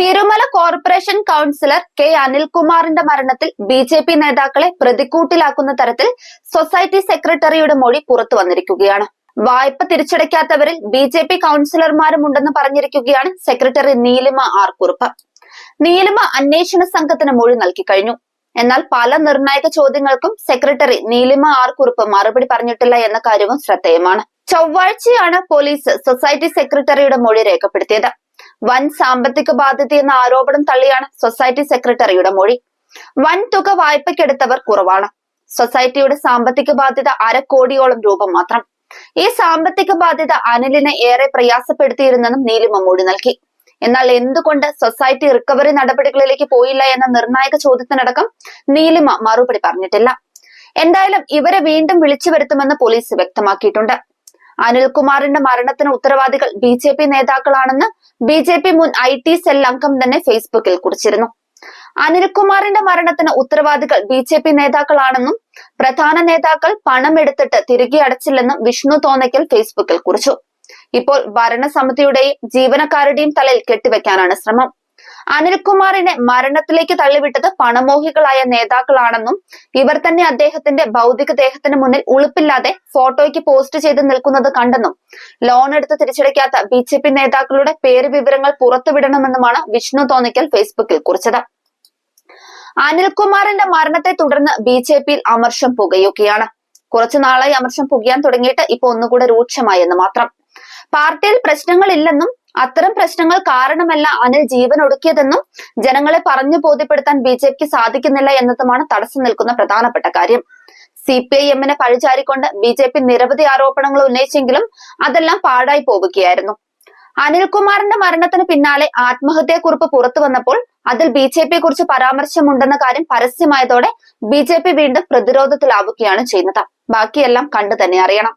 Thirumala corporation councillor K അനിൽകുമാറിന്റെ മരണത്തിൽ B J P നേതാക്കളെ പ്രതിക്കൂട്ടിലാക്കുന്ന തരത്തിൽ സൊസൈറ്റി സെക്രട്ടറിയുടെ മൊഴി പുറത്തു വന്നിരിക്കുകയാണ്. വായ്പ തിരിച്ചടയ്ക്കാത്തവരിൽ ബി ജെ പി കൗൺസിലർമാരും ഉണ്ടെന്ന് പറഞ്ഞിരിക്കുകയാണ് സെക്രട്ടറി നീലിമ ആർ കുറുപ്പ് നീലിമ അന്വേഷണ സംഘത്തിന് മൊഴി നൽകി കഴിഞ്ഞു. എന്നാൽ പല നിർണായക ചോദ്യങ്ങൾക്കും സെക്രട്ടറി നീലിമ ആർ കുറുപ്പ് മറുപടി പറഞ്ഞിട്ടില്ല എന്ന കാര്യവും ശ്രദ്ധേയമാണ്. ചൊവ്വാഴ്ചയാണ് പോലീസ് സൊസൈറ്റി സെക്രട്ടറിയുടെ മൊഴി രേഖപ്പെടുത്തിയത്. വൻ സാമ്പത്തിക ബാധ്യത എന്ന ആരോപണം തള്ളിയാണ് സൊസൈറ്റി സെക്രട്ടറിയുടെ മൊഴി. വൻ തുക വായ്പയ്ക്കെടുത്തവർ കുറവാണ്. സൊസൈറ്റിയുടെ സാമ്പത്തിക ബാധ്യത അരക്കോടിയോളം രൂപ മാത്രം. ഈ സാമ്പത്തിക ബാധ്യത അനിലിനെ ഏറെ പ്രയാസപ്പെടുത്തിയിരുന്നെന്നും നീലിമ മൊഴി നൽകി. എന്നാൽ എന്തുകൊണ്ട് സൊസൈറ്റി റിക്കവറി നടപടികളിലേക്ക് പോയില്ല എന്ന നിർണായക ചോദ്യത്തിനടക്കം നീലിമ മറുപടി പറഞ്ഞിട്ടില്ല. എന്തായാലും ഇവരെ വീണ്ടും വിളിച്ചു വരുത്തുമെന്ന് പോലീസ് വ്യക്തമാക്കിയിട്ടുണ്ട്. അനിൽകുമാറിന്റെ മരണത്തിന് ഉത്തരവാദികൾ ബി ജെ പി നേതാക്കളാണെന്ന് ബി ജെ പി മുൻ ഐ ടി സെൽ അംഗം തന്നെ ഫേസ്ബുക്കിൽ കുറിച്ചിരുന്നു. അനിൽകുമാറിന്റെ മരണത്തിന് ഉത്തരവാദികൾ ബി ജെ പി നേതാക്കളാണെന്നും പ്രധാന നേതാക്കൾ പണം എടുത്തിട്ട് തിരികെ അടച്ചില്ലെന്നും വിഷ്ണു തോന്നയ്ക്കൽ ഫേസ്ബുക്കിൽ കുറിച്ചു. ഇപ്പോൾ ഭരണസമിതിയുടെയും ജീവനക്കാരുടെയും തലയിൽ കെട്ടിവെക്കാനാണ് ശ്രമം. അനിൽകുമാറിനെ മരണത്തിലേക്ക് തള്ളിവിട്ടത് പണമോഹികളായ നേതാക്കളാണെന്നും ഇവർ തന്നെ അദ്ദേഹത്തിന്റെ ഭൗതിക ദേഹത്തിന് മുന്നിൽ ഉളുപ്പില്ലാതെ ഫോട്ടോയ്ക്ക് പോസ്റ്റ് ചെയ്ത് നിൽക്കുന്നത് കണ്ടെന്നും ലോൺ എടുത്ത് തിരിച്ചടയ്ക്കാത്ത ബി ജെ പി നേതാക്കളുടെ പേര് വിവരങ്ങൾ പുറത്തുവിടണമെന്നുമാണ് വിഷ്ണു തോന്നിക്കൽ ഫേസ്ബുക്കിൽ കുറിച്ചത്. അനിൽകുമാറിന്റെ മരണത്തെ തുടർന്ന് ബി ജെ പിയിൽ അമർഷം പുകയുകയാണ്. കുറച്ചു നാളായി അമർഷം പുകയാൻ തുടങ്ങിയിട്ട് ഇപ്പൊ ഒന്നുകൂടെ രൂക്ഷമായെന്ന് മാത്രം. പാർട്ടിയിൽ പ്രശ്നങ്ങളില്ലെന്നും അത്തരം പ്രശ്നങ്ങൾ കാരണമല്ല അനിൽ ജീവൻ ഒടുക്കിയതെന്നും ജനങ്ങളെ പറഞ്ഞു ബോധ്യപ്പെടുത്താൻ ബി ജെ പിക്ക് സാധിക്കുന്നില്ല എന്നതുമാണ് തടസ്സം നിൽക്കുന്ന പ്രധാനപ്പെട്ട കാര്യം. സി പി ഐ എമ്മിനെ പഴിചാരിക്കൊണ്ട് ബി ജെ പി നിരവധി ആരോപണങ്ങൾ ഉന്നയിച്ചെങ്കിലും അതെല്ലാം പാടായി പോവുകയായിരുന്നു. അനിൽകുമാറിന്റെ മരണത്തിന് പിന്നാലെ ആത്മഹത്യാക്കുറിപ്പ് പുറത്തു വന്നപ്പോൾ അതിൽ ബി ജെ പിയെ കുറിച്ച് പരാമർശമുണ്ടെന്ന കാര്യം പരസ്യമായതോടെ ബി ജെ പി വീണ്ടും പ്രതിരോധത്തിലാവുകയാണ് ചെയ്യുന്നത്. ബാക്കിയെല്ലാം കണ്ടു തന്നെ അറിയണം.